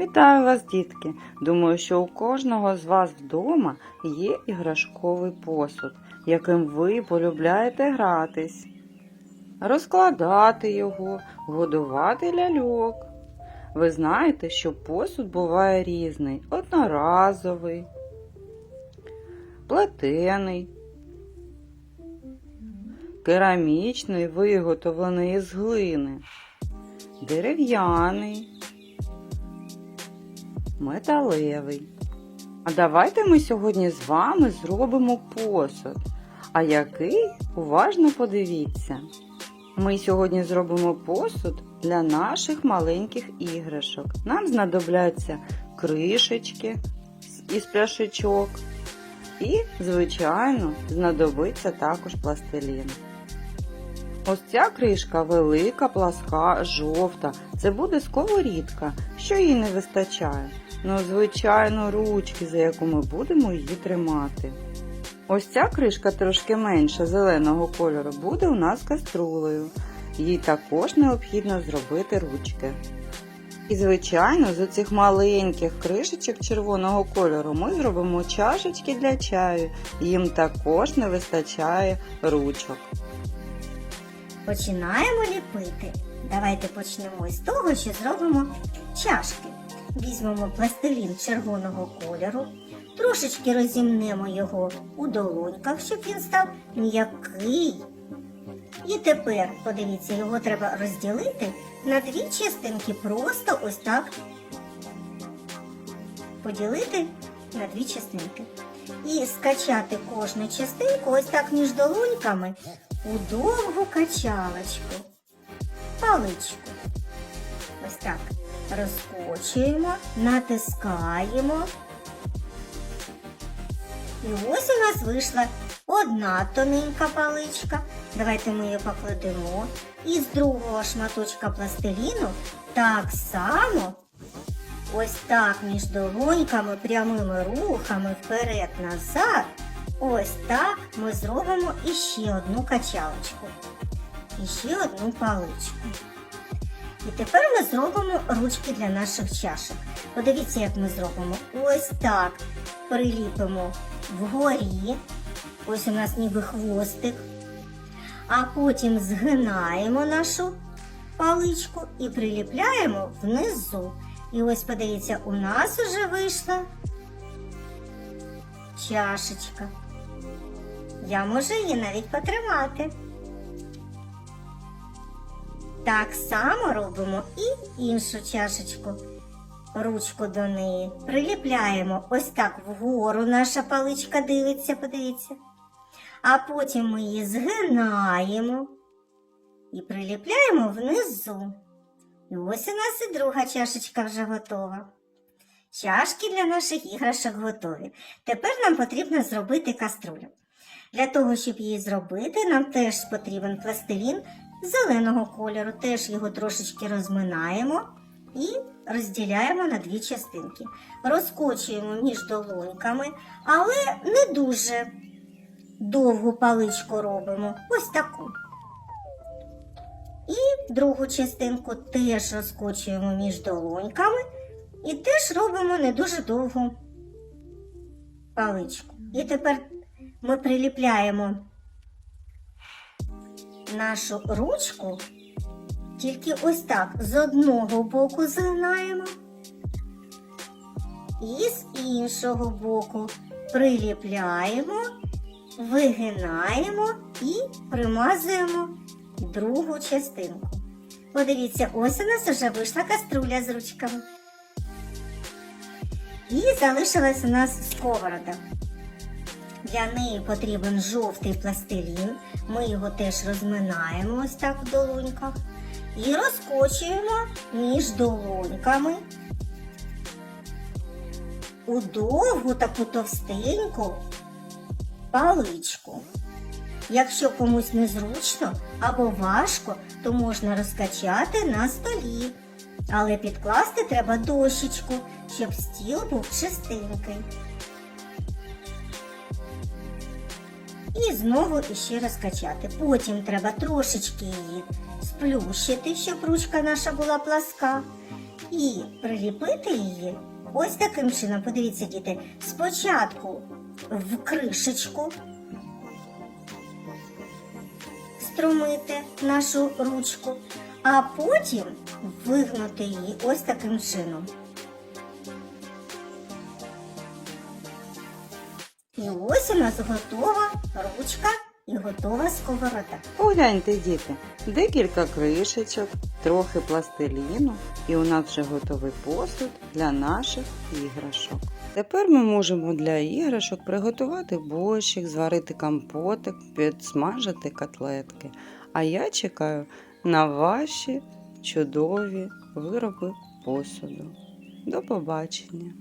Вітаю вас, дітки! Думаю, що у кожного з вас вдома є іграшковий посуд, яким ви полюбляєте гратись, розкладати його, годувати ляльок. Ви знаєте, що посуд буває різний: одноразовий, плетений, керамічний, виготовлений із глини, дерев'яний металевий. А давайте ми сьогодні з вами зробимо посуд. А який? Уважно подивіться. Ми сьогодні зробимо посуд для наших маленьких іграшок. Нам знадобляться кришечки із пляшечок. І, звичайно, знадобиться також пластилін. Ось ця кришка велика, пласка, жовта. Це буде сковорідка. Що їй не вистачає? Ну, звичайно, ручки, за яку ми будемо її тримати. Ось ця кришка трошки менша зеленого кольору буде у нас каструлею. Їй також необхідно зробити ручки. І, звичайно, з оцих маленьких кришечок червоного кольору ми зробимо чашечки для чаю. Їм також не вистачає ручок. Починаємо ліпити. Давайте почнемо із того, що зробимо чашки. Візьмемо пластилін червоного кольору, трошечки розімнемо його у долоньках, щоб він став м'який. І тепер, подивіться, його треба розділити на дві частинки. Просто ось так поділити на дві частинки. І скачати кожну частинку ось так між долоньками у довгу качалочку, паличку. Ось так розкочуємо, натискаємо. І ось у нас вийшла одна тоненька паличка. Давайте ми її покладемо. І з другого шматочка пластиліну так само, ось так між долоньками, прямими рухами вперед-назад. Ось так ми зробимо іще одну качалочку. І ще одну паличку. І тепер ми зробимо ручки для наших чашок. Подивіться, як ми зробимо. Ось так приліпимо вгорі. Ось у нас ніби хвостик. А потім згинаємо нашу паличку і приліпляємо внизу. І ось подивіться, у нас вже вийшла чашечка. Я можу її навіть потримати. Так само робимо і іншу чашечку. Ручку до неї приліпляємо ось так вгору наша паличка дивиться, подивіться. А потім ми її згинаємо і приліпляємо внизу. І ось у нас і друга чашечка вже готова. Чашки для наших іграшок готові. Тепер нам потрібно зробити каструлю. Для того, щоб її зробити, нам теж потрібен пластилін зеленого кольору. Теж його трошечки розминаємо і розділяємо на дві частинки. Розкочуємо між долоньками, але не дуже довгу паличку робимо. Ось таку. І другу частинку теж розкочуємо між долоньками і теж робимо не дуже довгу паличку. І тепер ми приліпляємо нашу ручку, тільки ось так з одного боку згинаємо і з іншого боку приліпляємо, вигинаємо і примазуємо другу частинку. Подивіться, ось у нас вже вийшла каструля з ручками. І залишилась у нас сковорода. Для неї потрібен жовтий пластилін. Ми його теж розминаємо ось так в долоньках. І розкочуємо між долоньками у довгу таку товстеньку паличку. Якщо комусь незручно або важко, то можна розкачати на столі. Але підкласти треба дощечку, щоб стіл був чистенький. І знову іще розкачати. Потім треба трошечки її сплющити, щоб ручка наша була пласка. і приліпити її ось таким чином. Подивіться, діти, спочатку в кришечку струмити нашу ручку, а потім вигнути її ось таким чином. І ось у нас готова ручка і готова сковорода. Погляньте, діти, декілька кришечок, трохи пластиліну, і у нас вже готовий посуд для наших іграшок. Тепер ми можемо для іграшок приготувати борщик, зварити компотик, підсмажити котлетки. А я чекаю на ваші чудові вироби посуду. До побачення!